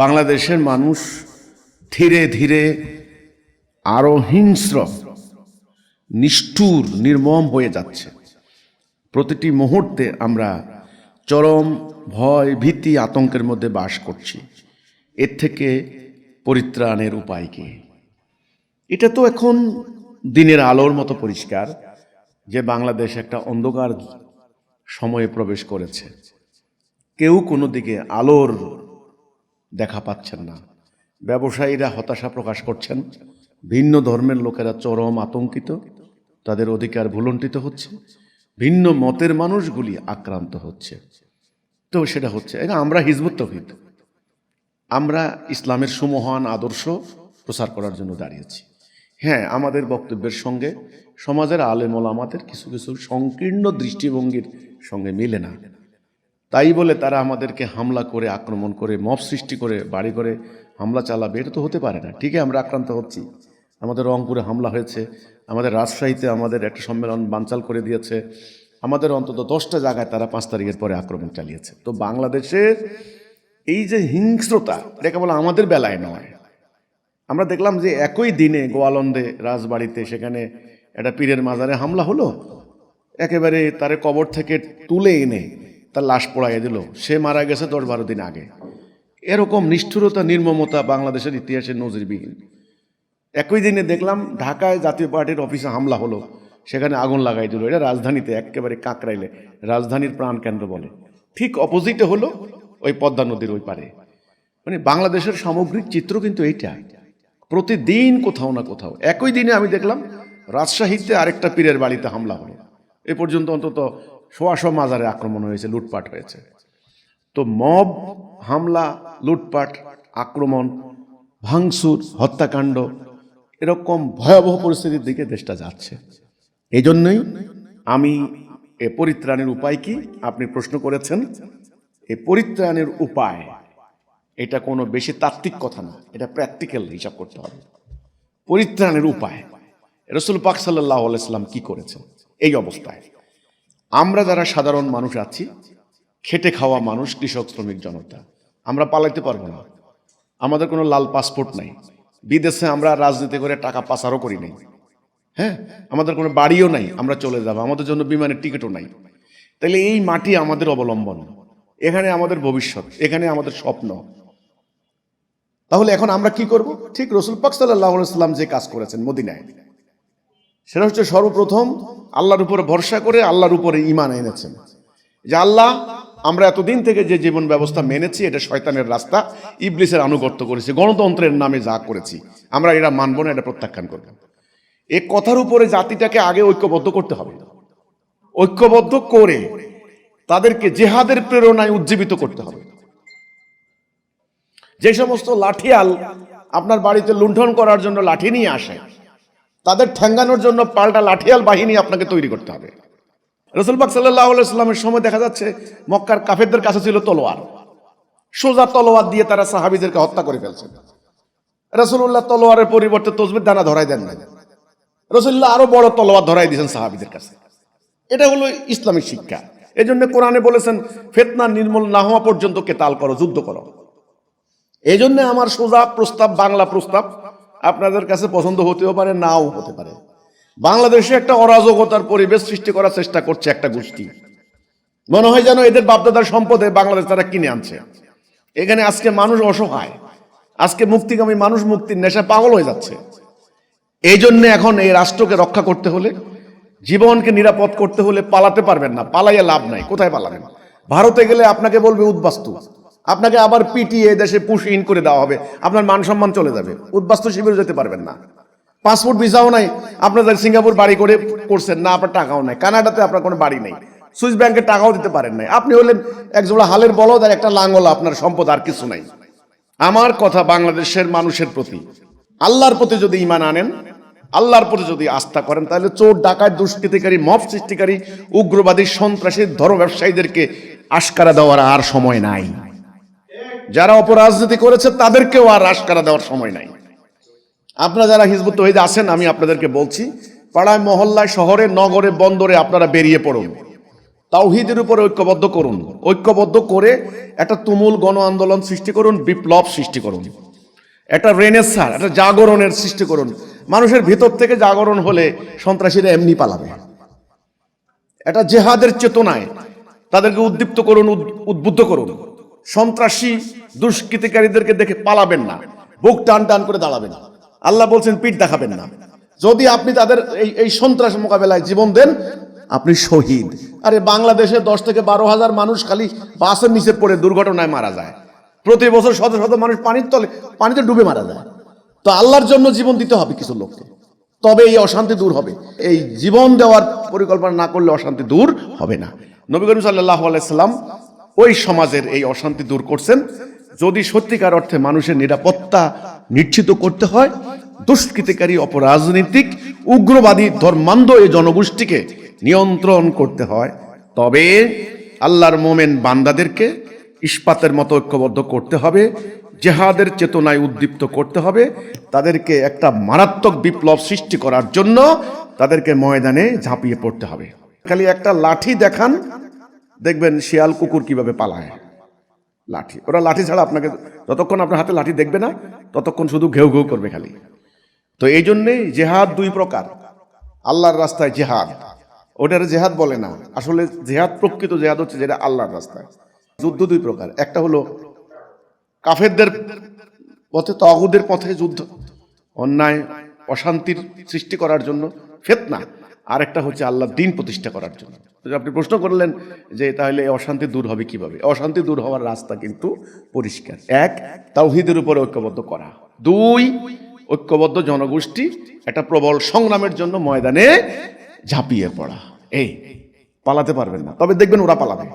বাংলাদেশের মানুষ ধীরে ধীরে আরও হিংস্র, নিষ্ঠুর, নির্মম হয়ে যাচ্ছে। প্রতিটি মুহূর্তে আমরা চরম ভয়, ভীতি, আতঙ্কের মধ্যে বাস করছি। এর থেকে পরিত্রাণের উপায় কি? এটা তো এখন দিনের আলোর মতো পরিষ্কার যে বাংলাদেশ একটা অন্ধকার সময়ে প্রবেশ করেছে। কেউ কোনো দিকে আলোর দেখা পাচ্ছেন না। ব্যবসায়ীরা হতাশা প্রকাশ করছেন। ভিন্ন ধর্মের লোকেরা চরম আতঙ্কিত। তাদের অধিকার ভুলণ্ঠিত হচ্ছে। ভিন্ন মতের মানুষগুলি আক্রান্ত হচ্ছে। তো সেটা হচ্ছে আমরা হিজবুত তহিদ। আমরা ইসলামের সুমহান আদর্শ প্রচার করার জন্য দাঁড়িয়েছি। হ্যাঁ আমাদের বক্তব্যের সঙ্গে সমাজের আলেমল আমাদের কিছু কিছু সংকীর্ণ দৃষ্টিভঙ্গির সঙ্গে মিলে না। তাই বলে তারা আমাদেরকে হামলা করে, আক্রমণ করে, মব সৃষ্টি করে, বাড়ি করে হামলা চালাবে, এটা তো হতে পারে না। ঠিকই আমরা আক্রান্ত হচ্ছি। আমাদের রংপুরে হামলা হয়েছে, আমাদের রাজশাহীতে আমাদের একটা সম্মেলন বানচাল করে দিয়েছে। আমাদের অন্তত দশটা জায়গায় তারা পাঁচ তারিখের পরে আক্রমণ চালিয়েছে। তো বাংলাদেশের এই যে হিংস্রতা, এটা কেবল আমাদের বেলায় নয়। আমরা দেখলাম যে একই দিনে গোয়ালন্দে রাজবাড়িতে সেখানে একটা পীরের মাজারে হামলা হলো। একেবারে তারে কবর থেকে তুলে এনে তার লাশ পোড়াইয়ে দিল। সে মারা গেছে দশ বারো দিন আগে। এরকম নিষ্ঠুরতা, নির্মমতা বাংলাদেশের ইতিহাসে নজিরবিহীন। একই দিনে দেখলাম ঢাকায় জাতীয় পার্টির অফিসে হামলা হলো। সেখানে আগুন লাগাই দিল। এটা রাজধানীতে একেবারে কাকরাইলে, রাজধানীর প্রাণ কেন্দ্র বলে। ঠিক অপোজিটে হলো ওই পদ্মা নদীর ওই পারে। মানে বাংলাদেশের সামগ্রিক চিত্র কিন্তু এইটা। প্রতিদিন কোথাও না কোথাও। একই দিনে আমি দেখলাম রাজশাহীতে আরেকটা পীরের বাড়িতে হামলা হলো। এ পর্যন্ত অন্তত সোয়াশো মাজারে আক্রমণ হয়েছে, লুটপাট হয়েছে। তো মব, হামলা, লুটপাট, আক্রমণ, ভাঙচুর, হত্যাকাণ্ড এরকম ভয়াবহ পরিস্থিতির দিকে দেশটা যাচ্ছে। এই জন্যই আমি এ পরিত্রাণের উপায় কি? আপনি প্রশ্ন করেছেন। এই পরিত্রাণের উপায়, এটা কোনো বেশি তাত্ত্বিক কথা না, এটা প্র্যাকটিক্যাল হিসাব করতে হবে। পরিত্রাণের উপায়, রসুল পাক সাল্লাহ আলাইসাল্লাম কি করেছেন? এই অবস্থায়। আমরা যারা সাধারণ মানুষ আছি, খেটে খাওয়া মানুষ কৃষক, শ্রমিক, জনতা। আমরা পালাইতে পারব না। আমাদের কোনো লাল পাসপোর্ট নাই। বিদেশে আমরা রাজনীতি করে টাকা পাচারও করি নাই। হ্যাঁ? আমাদের কোনো বাড়িও নাই, আমরা চলে যাব। আমাদের জন্য বিমানের টিকিটও নাই। তাহলে এই মাটি আমাদের অবলম্বন। এখানে আমাদের ভবিষ্যৎ, এখানে আমাদের স্বপ্ন। তাহলে এখন আমরা কি করব? ঠিক রসুল পাক সাল্লাহ সাল্লাম যে কাজ করেছেন মদিনায়। সেটা হচ্ছে সর্বপ্রথম আল্লাহর উপরে ভরসা করে আল্লাহর উপরে ইমান এনেছেন। যে আল্লাহ, আমরা এতদিন থেকে যে জীবন ব্যবস্থা মেনেছি, এটা শয়তানের রাস্তা, ইবলিসের আনুগত্য করেছি, গণতন্ত্রের নামে যা করেছি, আমরা এটা মানব না, এটা প্রত্যাখ্যান করব। এ কথার উপরে জাতিটাকে আগে ঐক্যবদ্ধ করতে হবে। ঐক্যবদ্ধ করে তাদেরকে জেহাদের প্রেরণায় উজ্জীবিত করতে হবে। যে সমস্ত লাঠিয়াল আপনার বাড়িতে লুণ্ঠন করার জন্য লাঠি নিয়ে আসে তাদের ঠ্যাঙ্গানোর জন্য পাল্টা লাঠিয়াল বাহিনী আপনাকে তৈরি করতে হবে। রসুলবাগ সাল্লাহ সাল্লামের সময় দেখা যাচ্ছে মক্কার কাফেরদের কাছে ছিল তলোয়ার। সোজা তলোয়ার দিয়ে তারা সাহাবিদেরকে হত্যা করে ফেলছে। রসুল্লাহ তলোয়ারের পরিবর্তে তসবির দানা ধরাই দেন না রসুল্লাহ আরও বড় তলোয়ার ধরাই দিয়েছেন সাহাবিদের কাছে। এটা হলো ইসলামিক শিক্ষা। এই জন্য কোরআনে বলেছেন, ফেতনা নির্মূল না হওয়া পর্যন্ত কেতাল করো, যুদ্ধ করো। এই জন্য আমার সোজা প্রস্তাব, বাংলা প্রস্তাব আপনাদের কাছে পছন্দ হতেও পারে, নাও হতে পারে। বাংলাদেশে একটা অরাজকতার পরিবেশ সৃষ্টি করার চেষ্টা করছে একটা গোষ্ঠী। মনে হয় যেন এদের বাপদাদার সম্পদে বাংলাদেশ তারা কিনে আনছে। এখানে আজকে মানুষ অসহায়। আজকে মুক্তিগামী মানুষ মুক্তির নেশা পাগল হয়ে যাচ্ছে। এই জন্য এখন এই রাষ্ট্রকে রক্ষা করতে হলে, জীবনকে নিরাপদ করতে হলে পালাতে পারবেন না, পালাইয়া লাভ নাই। কোথায় পালাবেন? ভারতে গেলে আপনাকে বলবে উদ্বাস্তু। আপনাকে আবার পিটিয়ে দেশে পুশ ইন করে দেওয়া হবে। আপনার মান সম্মান চলে যাবে। উদ্বাস্তু শিবিরে যেতে পারবেন না। পাসপোর্ট, ভিসাও নাই। আপনাদের সিঙ্গাপুর বাড়ি করে করছেন না, আপনার টাকাও নাই। কানাডাতে আপনার কোনো বাড়ি নেই। সুইস ব্যাংকে টাকাও দিতে পারেন নাই। আপনি হলেন একজোড়া হালের বলদ আর একটা লাঙ্গল আপনার সম্পদ আর কিছু নাই। আমার কথা বাংলাদেশের মানুষের প্রতি। আল্লাহর প্রতি যদি ইমান আনেন, আল্লাহর প্রতি যদি আস্থা করেন, তাহলে চোর, ডাকাত, দুষ্কৃতিকারী মফ সৃষ্টিকারী, উগ্রবাদী, সন্ত্রাসী ধর্ম ব্যবসায়ীদেরকে আশকারা দেওয়ার আর সময় নাই। যারা অপরাজনীতি করেছে, তাদেরকেও আর আশকারা দেওয়ার সময় নাই। আপনারা যারা হিজবুত তহিদ আছেন, আমি আপনাদেরকে বলছি, পাড়ায়, মহল্লায়, শহরে, নগরে, বন্দরে আপনারা বেরিয়ে পড়ুন। তাওহিদের উপরে ঐক্যবদ্ধ করুন। ঐক্যবদ্ধ করে একটা তুমুল গণ আন্দোলন সৃষ্টি করুন, বিপ্লব সৃষ্টি করুন। একটা রেনেসার একটা জাগরণের সৃষ্টি করুন। মানুষের ভিতর থেকে জাগরণ হলে সন্ত্রাসীরা এমনি পালাবে। এটা জেহাদের চেতনায় তাদেরকে উদ্দীপ্ত করুন উদ্বুদ্ধ করুন। সন্ত্রাসী দুষ্কৃতিকারীদেরকে দেখে পালাবেন না। বুক টান টান করে দাঁড়াবেন। আল্লাহ বলছেন, পিঠ দেখাবেন না। যদি আপনি তাদের এই এই সন্ত্রাস মোকাবেলায় জীবন দেন, আপনি শহীদ। আরে বাংলাদেশে দশ থেকে বারো হাজার মানুষ খালি বাসের নিচে পড়ে দুর্ঘটনায় মারা যায়। প্রতি বছর শত শত মানুষ পানির তলে, পানিতে ডুবে মারা যায়। তো আল্লাহর জন্য জীবন দিতে হবে কিছু লোককে। তবে এই অশান্তি দূর হবে। এই জীবন দেওয়ার পরিকল্পনা না করলে অশান্তি দূর হবে না। নবী করিম সাল্লাহ আলাইসাল্লাম ওই সমাজের এই অশান্তি দূর করছেন। যদি সত্যিকার অর্থে মানুষের নিরাপত্তা নিশ্চিত করতে হয়, দুষ্কৃতিকারী অপরাজনীতিক, উগ্রবাদী, ধর্মান্ধ এই জনগোষ্ঠীকে নিয়ন্ত্রণ করতে হয়, তবে আল্লাহর মোমেন বান্দাদেরকে ইস্পাতের মতো ঐক্যবদ্ধ করতে হবে, জেহাদের চেতনায় উদ্দীপ্ত করতে হবে, তাদেরকে একটা মারাত্মক বিপ্লব সৃষ্টি করার জন্য তাদেরকে ময়দানে ঝাঁপিয়ে পড়তে হবে। খালি একটা লাঠি দেখান দেখবেন শিয়াল, কুকুর কীভাবে পালায়। লাঠি। ওরা লাঠি ছাড়া আপনাকে যতক্ষণ আপনার হাতে লাঠি দেখবে না, ততক্ষণ শুধু ঘেউ ঘেউ করবে খালি। তো এই জন্যেই জেহাদ দুই প্রকার। আল্লাহর রাস্তায় জেহাদ। ওটার জেহাদ বলে না। আসলে জেহাদ প্রকৃত জেহাদ হচ্ছে যেটা আল্লাহর রাস্তায়। যুদ্ধ দুই প্রকার। একটা হলো কাফেরদের পথে, তগুদের পথে যুদ্ধ, অন্যায়, অশান্তির সৃষ্টি করার জন্য ফেতনা। আর একটা হচ্ছে আল্লাহর দিন প্রতিষ্ঠা করার জন্য। আপনি প্রশ্ন করলেন যে তাহলে অশান্তি দূর হবে কীভাবে? অশান্তি দূর হওয়ার রাস্তা কিন্তু পরিষ্কার। এক, তাওহিদের উপরে ঐক্যবদ্ধ করা। দুই, ঐক্যবদ্ধ জনগোষ্ঠী একটা প্রবল সংগ্রামের জন্য ময়দানে ঝাঁপিয়ে পড়া। এই, পালাতে পারবেন না। তবে দেখবেন ওরা পালাবে।